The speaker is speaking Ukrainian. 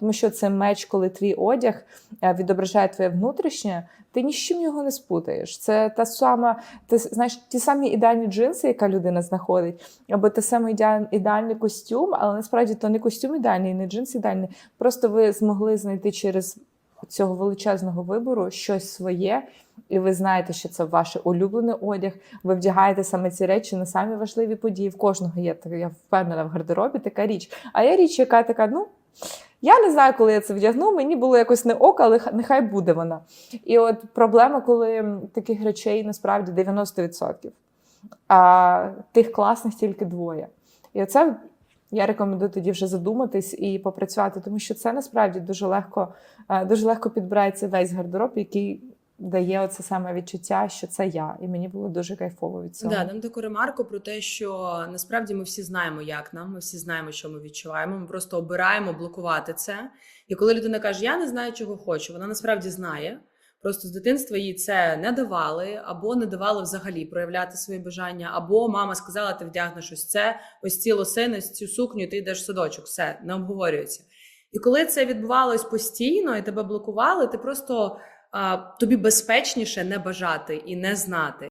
Тому що це меч, коли твій одяг е, відображає твоє внутрішнє, ти ні з чим його не спутаєш. Це та сама, ти знаєш, ті самі ідеальні джинси, яка людина знаходить, або те саме ідеальний костюм, але насправді то не костюм ідеальний, не джинс ідеальний. Просто ви змогли знайти через цього величезного вибору щось своє, і ви знаєте, що це ваш улюблений одяг. Ви вдягаєте саме ці речі на самі важливі події. В кожного є я впевнена в гардеробі така річ. А є річ, яка така, ну. Я не знаю, коли я це вдягну, мені було якось не ок, але нехай буде вона. І от проблема, коли таких речей насправді 90%, а тих класних тільки двоє. І оце я рекомендую тоді вже задуматись і попрацювати, тому що це насправді дуже легко, е, дуже легко підбирається весь гардероб, який дає оце саме відчуття, що це я, і мені було дуже кайфово від цього. Да, дам таку ремарку про те, що насправді ми всі знаємо, як нам, ми всі знаємо, що ми відчуваємо. Ми просто обираємо блокувати це. І коли людина каже, я не знаю, чого хочу, вона насправді знає. Просто з дитинства їй це не давали, або не давали взагалі проявляти свої бажання, або мама сказала, ти вдягнеш ось це, ось ці лосини, цю сукню, ти йдеш в садочок. Все не обговорюється. І коли це відбувалось постійно і тебе блокували, ти просто тобі безпечніше не бажати і не знати.